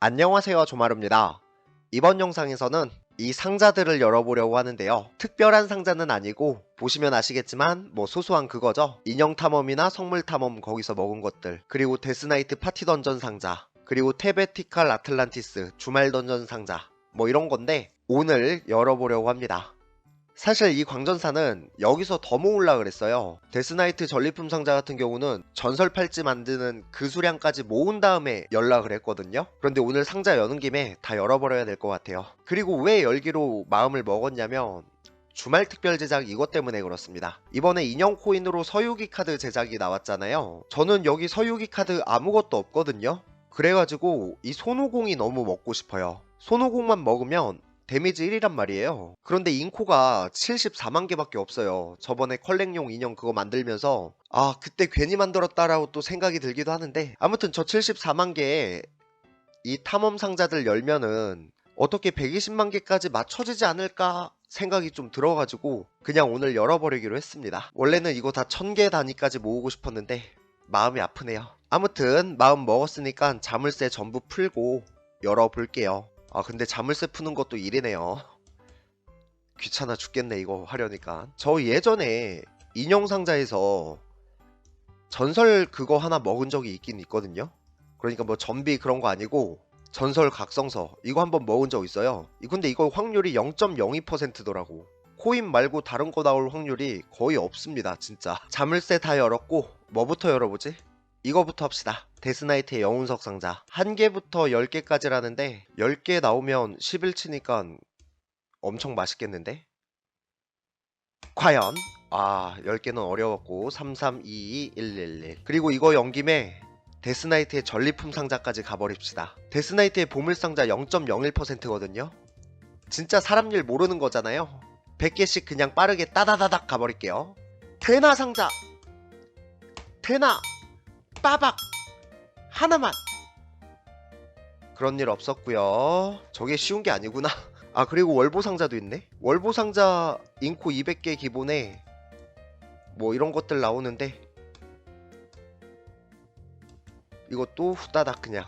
안녕하세요 조마루입니다. 이번 영상에서는 이 상자들을 열어보려고 하는데요. 특별한 상자는 아니고 보시면 아시겠지만 뭐 소소한 그거죠. 인형 탐험이나 성물 탐험 거기서 먹은 것들 그리고 데스나이트 파티 던전 상자 그리고 테베티칼 아틀란티스 주말 던전 상자 뭐 이런 건데 오늘 열어보려고 합니다. 사실 이 광전사는 여기서 더 모으려 그랬어요. 데스나이트 전리품 상자 같은 경우는 전설 팔찌 만드는 그 수량까지 모은 다음에 연락을 했거든요. 그런데 오늘 상자 여는 김에 다 열어버려야 될 것 같아요. 그리고 왜 열기로 마음을 먹었냐면 주말 특별 제작 이것 때문에 그렇습니다. 이번에 인형 코인으로 서유기 카드 제작이 나왔잖아요. 저는 여기 서유기 카드 아무것도 없거든요. 그래가지고 이 손오공이 너무 먹고 싶어요. 손오공만 먹으면 데미지 1이란 말이에요. 그런데 인코가 74만 개밖에 없어요. 저번에 컬렉용 인형 그거 만들면서 아 그때 괜히 만들었다라고 또 생각이 들기도 하는데 아무튼 저 74만 개에 이 탐험 상자들 열면은 어떻게 120만 개까지 맞춰지지 않을까 생각이 좀 들어가지고 그냥 오늘 열어버리기로 했습니다. 원래는 이거 다 1000개 단위까지 모으고 싶었는데 마음이 아프네요. 아무튼 마음 먹었으니까 자물쇠 전부 풀고 열어볼게요. 아 근데 자물쇠 푸는 것도 일이네요. 귀찮아 죽겠네 이거 하려니까. 저 예전에 인형 상자에서 전설 그거 하나 먹은 적이 있긴 있거든요. 그러니까 뭐 전비 그런 거 아니고 전설 각성서 이거 한번 먹은 적 있어요. 이- 근데 이거 확률이 0.02%더라고. 코인 말고 다른 거 나올 확률이 거의 없습니다 진짜. 자물쇠 다 열었고 뭐부터 열어보지? 이거부터 합시다. 데스나이트의 영운석 상자. 한 개부터 10개까지라는데 10개 나오면 11치니까 엄청 맛있겠는데? 과연? 아 10개는 어려웠고 3322111 그리고 이거 연 김에 데스나이트의 전리품 상자까지 가버립시다. 데스나이트의 보물상자 0.01%거든요. 진짜 사람 일 모르는 거잖아요. 100개씩 그냥 빠르게 따다다닥 가버릴게요. 테나 상자! 테나! 빠박! 하나만! 그런 일 없었고요 저게 쉬운 게 아니구나. 아 그리고 월보 상자도 있네. 월보 상자 인코 200개 기본에 뭐 이런 것들 나오는데 이것도 후다닥 그냥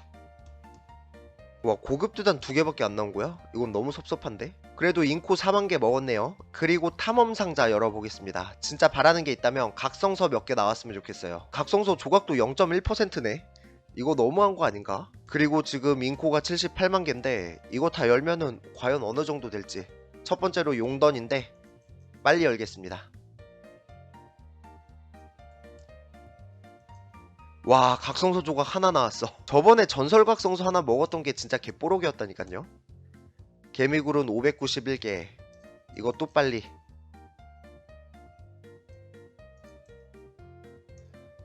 와 고급 두단 두 개밖에 안 나온 거야? 이건 너무 섭섭한데? 그래도 인코 4만 개 먹었네요. 그리고 탐험 상자 열어보겠습니다. 진짜 바라는 게 있다면 각성서 몇 개 나왔으면 좋겠어요. 각성서 조각도 0.1%네. 이거 너무한 거 아닌가? 그리고 지금 인코가 78만 개인데 이거 다 열면은 과연 어느 정도 될지. 첫 번째로 용던인데 빨리 열겠습니다. 와 각성서 조각 하나 나왔어. 저번에 전설 각성서 하나 먹었던 게 진짜 개뽀록이었다니까요? 개미굴은 591개. 이것도 빨리.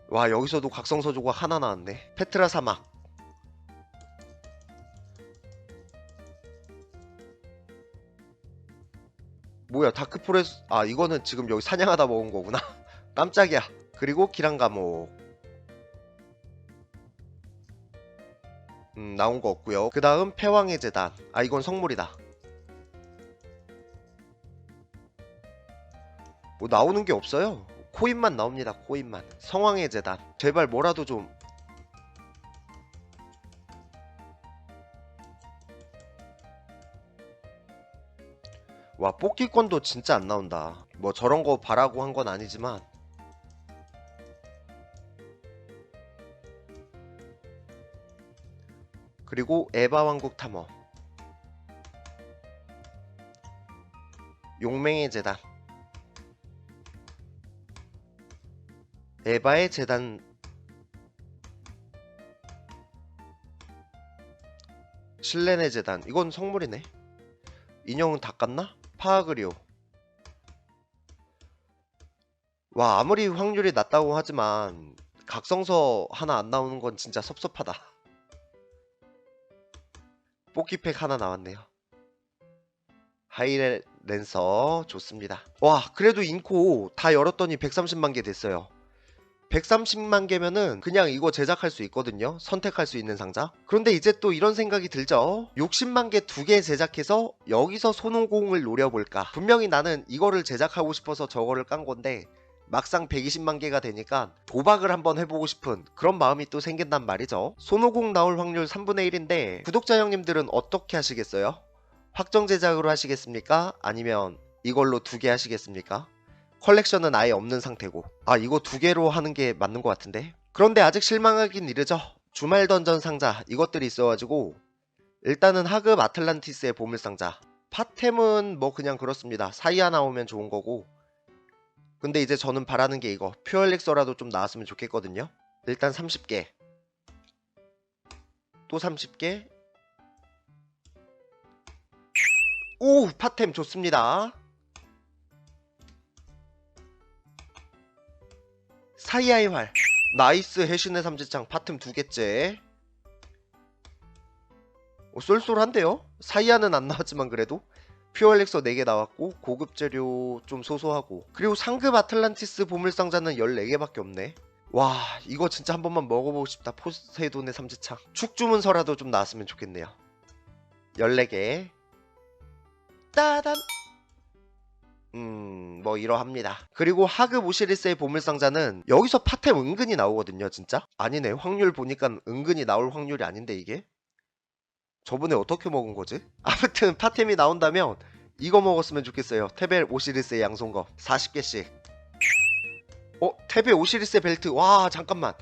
와 여기서도 각성서 조각 하나 나왔네. 페트라 사막. 뭐야 다크포레스 아 이거는 지금 여기 사냥하다 먹은 거구나. 깜짝이야. 그리고 기란 감옥 음, 나온 거 없고요. 그 다음 패왕의 재단. 아 이건 성물이다. 뭐 나오는 게 없어요. 코인만 나옵니다. 코인만. 성왕의 재단. 제발 뭐라도 좀. 와 뽑기권도 진짜 안 나온다. 뭐 저런 거 바라고 한 건 아니지만 그리고 에바 왕국 탐험. 용맹의 재단. 에바의 재단. 실렌의 재단. 이건 성물이네. 인형은 다 깠나? 파아그리오 와 아무리 확률이 낮다고 하지만 각성서 하나 안 나오는 건 진짜 섭섭하다 뽑기팩 하나 나왔네요. 하이레 랜서 좋습니다. 와 그래도 인코 다 열었더니 130만 개 됐어요. 130만 개면은 그냥 이거 제작할 수 있거든요. 선택할 수 있는 상자. 그런데 이제 또 이런 생각이 들죠. 60만 개 두 개 제작해서 여기서 손오공을 노려볼까. 분명히 나는 이거를 제작하고 싶어서 저거를 깐 건데 막상 120만 개가 되니까 도박을 한번 해보고 싶은 그런 마음이 또 생긴단 말이죠. 손오공 나올 확률 3분의 1인데 구독자 형님들은 어떻게 하시겠어요? 확정 제작으로 하시겠습니까? 아니면 이걸로 두 개 하시겠습니까? 컬렉션은 아예 없는 상태고 아 이거 두 개로 하는 게 맞는 것 같은데 그런데 아직 실망하긴 이르죠 주말 던전 상자 이것들이 있어가지고 일단은 하급 아틀란티스의 보물 상자 파템은 뭐 그냥 그렇습니다 사이아 나오면 좋은 거고 근데 이제 저는 바라는 게 이거. 퓨얼 릭서라도 좀 나왔으면 좋겠거든요. 일단 30개. 또 30개. 오 파템 좋습니다. 사이아의 활. 나이스 해신의 삼지창. 파틈 두 개째. 어, 쏠쏠한데요? 사이아는 안 나왔지만 그래도 퓨얼렉서 4개 나왔고 고급 재료 좀 소소하고. 그리고 상급 아틀란티스 보물상자는 14개밖에 없네. 와 이거 진짜 한 번만 먹어보고 싶다. 포세이돈의 삼지창. 축주문서라도 좀 나왔으면 좋겠네요. 14개. 따단! 음, 뭐 이러합니다. 그리고 하급 오시리스의 보물상자는 여기서 파템 은근히 나오거든요, 진짜. 아니네, 확률 보니까 은근히 나올 확률이 아닌데 이게. 저번에 어떻게 먹은 거지? 아무튼 파템이 나온다면 이거 먹었으면 좋겠어요. 테벨 오시리스의 양손거 40개씩. 어, 테베 오시리스의 벨트. 와, 잠깐만.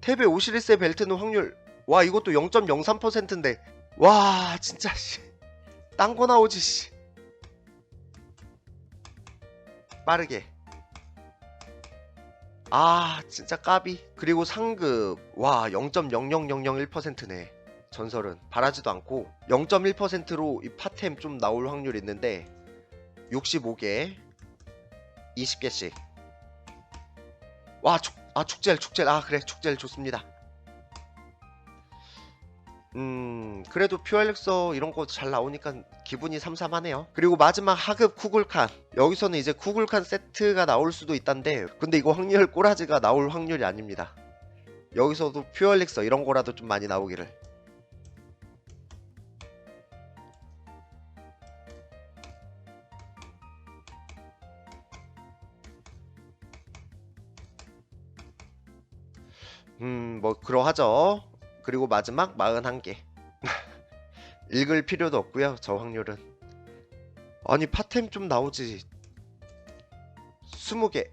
테베 오시리스의 벨트는 확률. 와, 이것도 0.03%인데. 와, 진짜 씨. 딴 거 나오지 씨. 빠르게 아 진짜 까비 그리고 상급 와 0.00001%네 전설은 바라지도 않고 0.1%로 이 파템 좀 나올 확률 있는데 65개 20개씩. 와 축, 아 축젤 축젤. 아 그래 축젤 좋습니다. 음 그래도 퓨얼렉서 이런 거 잘 나오니까 기분이 삼삼하네요. 그리고 마지막 하급 쿠굴칸. 여기서는 이제 쿠굴칸 세트가 나올 수도 있단데 근데 이거 확률 꼬라지가 나올 확률이 아닙니다. 여기서도 퓨얼렉서 이런 거라도 좀 많이 나오기를 음 뭐 그러하죠. 그리고 마지막 41개. 읽을 필요도 없고요 저 확률은. 아니 파템 좀 나오지. 20개.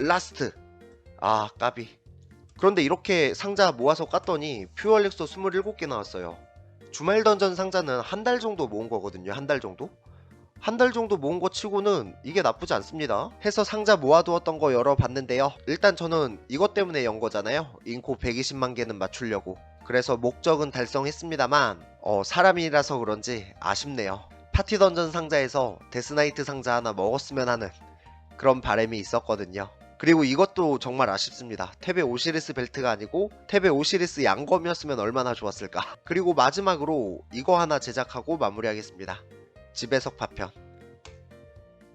라스트. 아 까비. 그런데 이렇게 상자 모아서 깠더니 퓨얼렉서 27개 나왔어요. 주말 던전 상자는 한 달 정도 모은 거거든요 한 달 정도 한 달 정도 모은 거 치고는 이게 나쁘지 않습니다. 해서 상자 모아두었던 거 열어봤는데요. 일단 저는 이것 때문에 연 거잖아요. 인코 120만 개는 맞추려고. 그래서 목적은 달성했습니다만 어, 사람이라서 그런지 아쉽네요. 파티 던전 상자에서 데스나이트 상자 하나 먹었으면 하는 그런 바람이 있었거든요. 그리고 이것도 정말 아쉽습니다. 탭의 오시리스 벨트가 아니고 탭의 오시리스 양검이었으면 얼마나 좋았을까. 그리고 마지막으로 이거 하나 제작하고 마무리하겠습니다. 집에석 파편.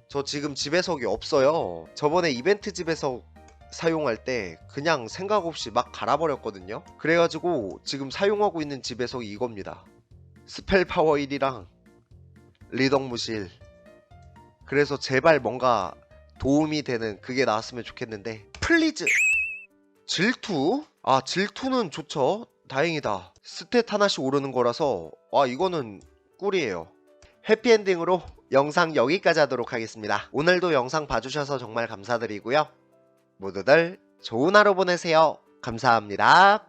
저 지금 집에석이 없어요. 저번에 이벤트 집에석 사용할 때 그냥 생각 없이 막 갈아버렸거든요. 그래가지고 지금 사용하고 있는 집에석이 이겁니다. 스펠 파워 1이랑 리덕 무실. 그래서 제발 뭔가 도움이 되는 그게 나왔으면 좋겠는데. 플리즈! 질투? 아 질투는 좋죠. 다행이다. 스탯 하나씩 오르는 거라서 아 이거는 꿀이에요 해피엔딩으로 영상 여기까지 하도록 하겠습니다. 오늘도 영상 봐주셔서 정말 감사드리고요. 모두들 좋은 하루 보내세요. 감사합니다.